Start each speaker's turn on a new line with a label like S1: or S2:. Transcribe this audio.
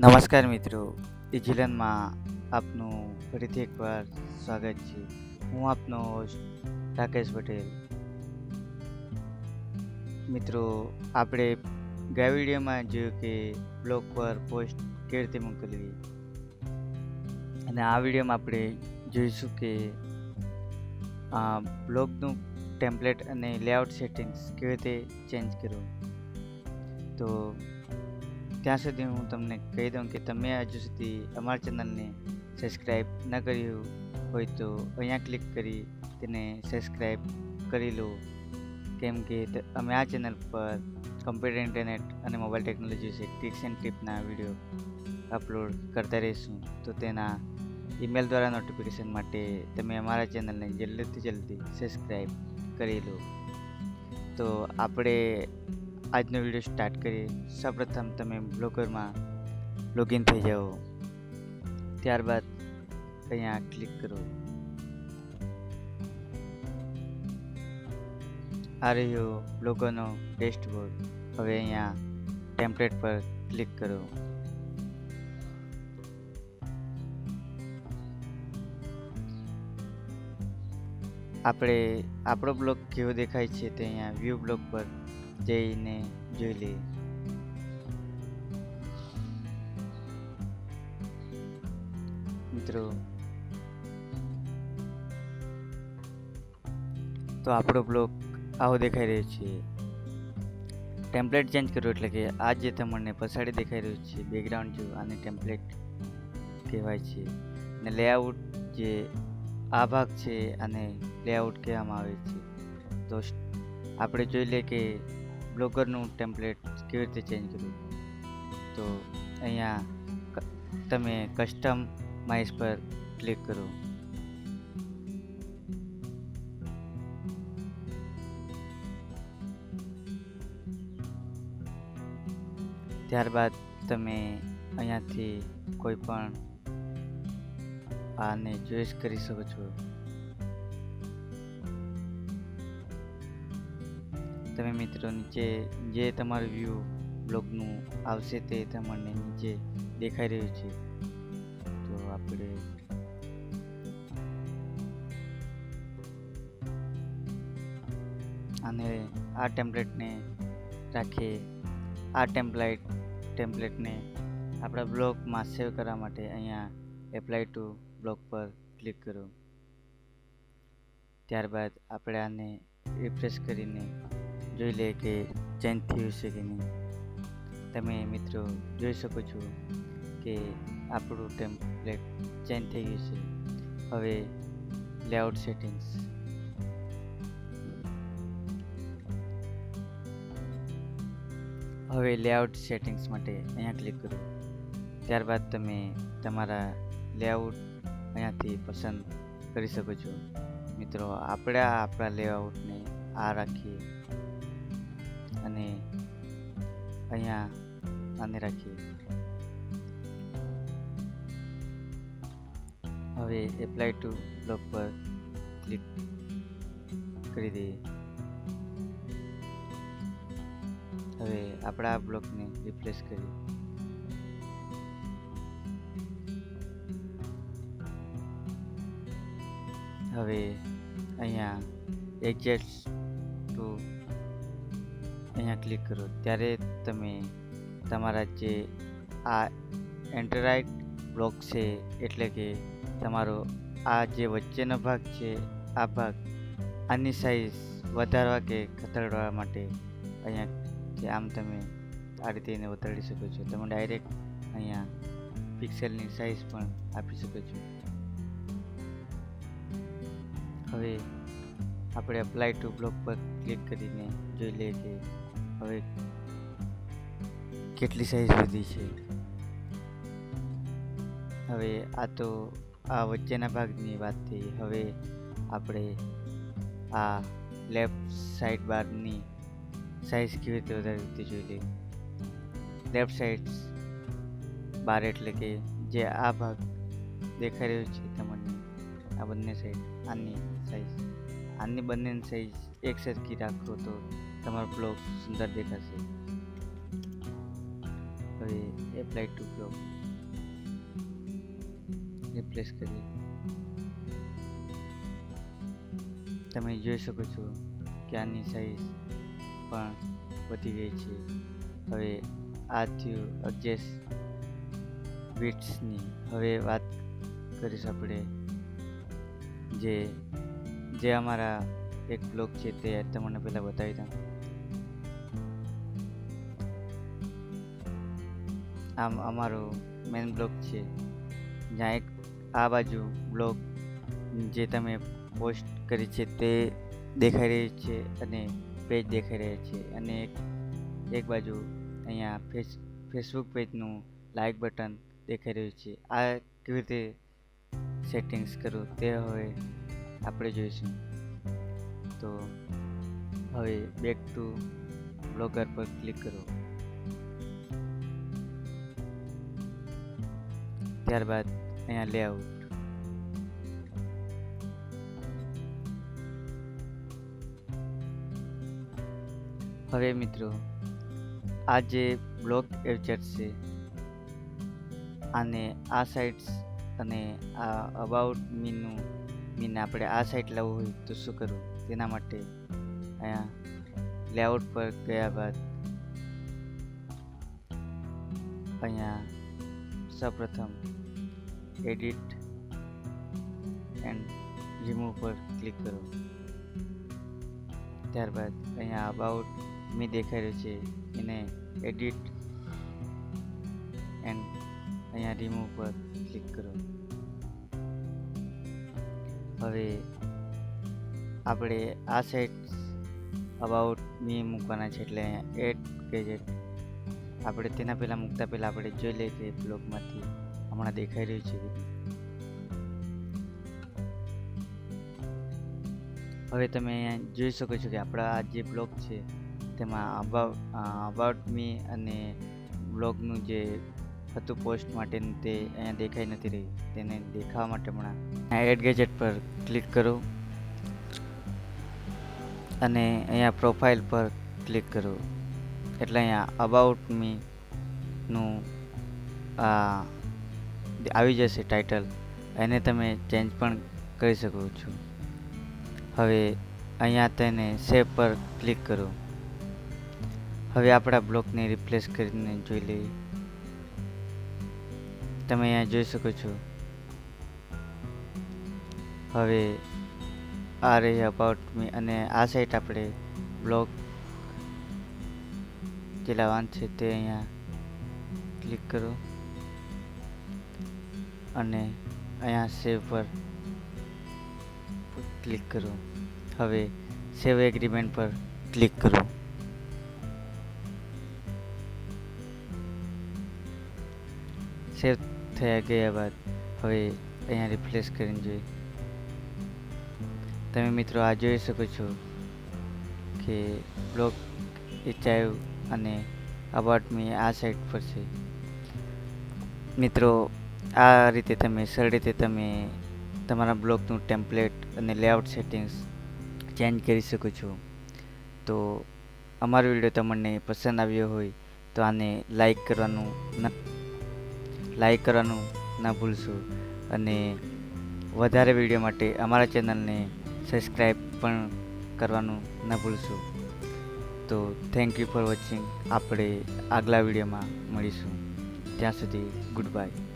S1: નમસ્કાર મિત્રો ઇજિલનમાં આપનું ફરીથી એકવાર સ્વાગત છે. હું આપનો હોસ્ટ રાકેશ પટેલ. મિત્રો, આપણે ગયા વિડીયોમાં જોયું કે બ્લોગ પર પોસ્ટ કેવી રીતે મોકલવી? અને આ વિડીયોમાં આપણે જોઈશું કે આ બ્લોગનું ટેમ્પલેટ અને લેઆઉટ સેટિંગ્સ કેવી રીતે ચેન્જ કરવું? તો ત્યાં સુધી હું તમને કહી દઉં કે તમે હજુ સુધી અમારા ચેનલને સબસ્ક્રાઈબ ન કર્યું હોય તો અહીંયા ક્લિક કરી તેને સબસ્ક્રાઈબ કરી લો. કેમ કે અમે આ ચેનલ પર કમ્પ્યુટર ઇન્ટરનેટ અને મોબાઈલ ટેકનોલોજી વિશે ટિપ્સ એન્ડ ટિપના વીડિયો અપલોડ કરતા રહીશું. તો તેના ઈમેલ દ્વારા નોટિફિકેશન માટે તમે અમારા ચેનલને જલ્દીથી જલ્દી સબસ્ક્રાઈબ કરી લો. તો આપણે આજનો વીડિયો સ્ટાર્ટ કરીએ. સૌપ્રથમ તમે બ્લોગરમાં લોગિન થઈ જાઓ. ત્યારબાદ અહીંયા ક્લિક કરો. આ રહ્યો બ્લોગરનો ડેશબોર્ડ હવે અહીંયા ટેમ્પલેટ પર ક્લિક કરો. આપણે, આપણો બ્લોગ કેવો દેખાય છે તે અહીંયા વ્યૂ બ્લોગ પર જઈને જોઈ લઈએ. મિત્રો, તો આપણો બ્લોગ આવો દેખાઈ રહ્યો છે. ટેમ્પલેટ ચેન્જ કર્યું એટલે કે આ જે તમને પછાડી દેખાઈ રહ્યું છે બેકગ્રાઉન્ડ જો આને ટેમ્પલેટ કહેવાય છે. અને લેઆઉટ જે આ ભાગ છે આને લેઆઉટ કહેવામાં આવે છે. તો આપણે જોઈ લઈએ કે બ્લોગરનું ટેમ્પલેટ કેવી રીતે ચેન્જ કરવું? તો અહીંયા તમે કસ્ટમ માઇસ પર ક્લિક કરો. ત્યારબાદ તમે અહીંયાથી કોઈ પણ આને ચોઈસ કરી શકો છો. તમે મિત્રો નીચે જે તમારું વ્યૂ બ્લોગનું આવશે તે તમને નીચે દેખાઈ રહ્યું છે. તો આપણે અને આ ટેમ્પલેટને રાખીએ. આ ટેમ્પલેટ ટેમ્પલેટને આપણા બ્લોગમાં સેવ કરવા માટે અહીંયા એપ્લાય ટુ બ્લોગ પર ક્લિક કરો. ત્યારબાદ આપણે આને રિફ્રેશ કરીને જોઈ લે કે ચેન્જ થયું છે કે નહીં. તમે મિત્રો જોઈ શકો છો કે આપણું ટેમ્પલેટ ચેન્જ થઈ ગયું છે. હવે લેઆઉટ સેટિંગ્સ હવે લેઆઉટ સેટિંગ્સ માટે અહીંયા ક્લિક કરો. ત્યારબાદ તમે તમારા લેઆઉટ અહીંયાથી પસંદ કરી શકો છો. મિત્રો, આપણે આપણા લેઆઉટને આ રાખીએ. અને અહીંયા આને રાખીએ. હવે એપ્લાય ટુ બ્લોક પર ક્લિક કરી દઈએ. હવે આપણા આ બ્લોકને રિપ્લેસ કરીએ. હવે અહીંયા એક્ઝેટ ટુ અહીંયા ક્લિક કરો. ત્યારે તમે તમારા જે આ એન્ટરાઇટ બ્લોક છે, એટલે કે તમારો આ જે વચ્ચેનો ભાગ છે, આ ભાગ આની સાઇઝ વધારવા કે ઘટાડવા માટે અહીંયા જે આમ તમે આ રીતે એને વધારી શકો છો. તમે ડાયરેક્ટ અહીંયા પિક્સેલની સાઇઝ પણ આપી શકો છો. હવે આપણે અપ્લાય ટુ બ્લોક પર ક્લિક કરીને જોઈ લઈએ કે હવે કેટલી સાઈઝ વધી છે? હવે આ તો આ વચ્ચેના ભાગની વાત થઈ. હવે આપણે આ લેફ્ટ સાઈડ બારની સાઈઝ કેવી રીતે વધારી તે જોઈ લઈએ. લેફ્ટ સાઈડ બાર એટલે કે જે આ ભાગ દેખાઈ રહ્યો છે તમને, આ બંને સાઈડ આની સાઈઝ આની બંનેની સાઈઝ એક સરખી રાખો તો તમારો બ્લોગ સુંદર દેખાશે. હવે એપ્લાય ટુ બ્લોક રિપ્લેસ કરીએ. તમે જોઈ શકો છો કે આની સાઈઝ પણ વધી ગઈ છે. હવે આ થયું એડજસ્ટ વિટ્સની હવે વાત કરીશું આપણે જે જે અમારા એક બ્લોગ છે તે તમને પહેલાં બતાવી દઉં. આમ અમારો મેન બ્લોગ છે. જ્યાં એક આ બાજુ બ્લોગ જે તમે પોસ્ટ કરી છે તે દેખાઈ રહી છે અને પેજ દેખાઈ રહ્યા છે. અને એક એક બાજુ અહીંયા ફેસ ફેસબુક પેજનું લાઈક બટન દેખાઈ રહ્યું છે. આ કેવી રીતે સેટિંગ્સ કરું તે હવે આપણે જોઈશું. તો હવે બેક ટુ બ્લોગર પર ક્લિક કરો. ત્યારબાદ અહીંયા લેઆઉટ હવે મિત્રો, આ જે બ્લોક વેબસાઇટ છે, આને આ સાઇટ્સ અને આ અબાઉટ મીનું મીન આપણે આ સાઇટ લાવવું હોય તો શું કરવું? તેના માટે અહીંયા લેઆઉટ પર ગયા બાદ અહીંયા સૌપ્રથમ એડિટ એન્ડ રિમૂવ પર ક્લિક કરો. ત્યારબાદ અહીંયા અબાઉટ મી દેખાઈ રહ્યું છે. એને એડિટ એન્ડ અહીંયા રિમૂવ પર ક્લિક કરો. હવે આપણે આ સાઈડ અબાઉટ મી મૂકવાના છે એટલે એડ ગેજેટ આપણે તેના પહેલાં મૂકતા પહેલાં આપણે જોઈ લઈએ કે બ્લોગમાંથી હમણાં દેખાઈ રહ્યું છે હવે તમે જોઈ શકો છો કે આપણા આ જે બ્લોગ છે, તેમાં અબાઉટ મી અને બ્લોગનું જે હતું પોસ્ટ માટેનું તે અહીંયા દેખાઈ નથી રહ્યું. તેને દેખાવા માટે હમણાં એડ ગેજેટ પર ક્લિક કરો અને અહીંયા પ્રોફાઇલ પર ક્લિક કરો. એટલે અહીંયા અબાઉટ મીનું આ આવી જશે ટાઇટલ એને તમે ચેન્જ પણ કરી શકો છો. હવે અહીંયા તેને સેવ પર ક્લિક કરો. હવે આપણા બ્લોકને રિપ્લેસ કરીને જોઈ લઈએ. તમે અહીંયા જોઈ શકો છો. હવે આ રહી અબાઉટ મી અને આ સાઈટ આપણે બ્લોક જે લાવવાનું છે તે અહીંયા ક્લિક કરો. અને અહીંયા સેવ પર ક્લિક કરો. હવે સેવ એગ્રીમેન્ટ પર ક્લિક કરો. સેવ થયા ગયા બાદ હવે અહીંયા રિપ્લેસ કરીને જોઈએ. તમે મિત્રો આ જોઈ શકો છો કે બ્લોક એચાયું અને અબાઉટ મી આ સાઈટ પર છે. મિત્રો આ રીતે તમે સરળ રીતે તમે તમારા બ્લોગનું ટેમ્પલેટ અને લેઆઉટ સેટિંગ્સ ચેન્જ કરી શકો છો. તો અમારો વીડિયો તમને પસંદ આવ્યો હોય તો આને લાઈક કરવાનું ન લાઈક કરવાનું ના ભૂલશો. અને વધારે વીડિયો માટે અમારા ચેનલને સબસ્ક્રાઈબ પણ કરવાનું ન ભૂલશો. તો થેન્ક યુ ફોર વોચિંગ આપણે આગલા વિડીયોમાં મળીશું. ત્યાં સુધી ગુડ બાય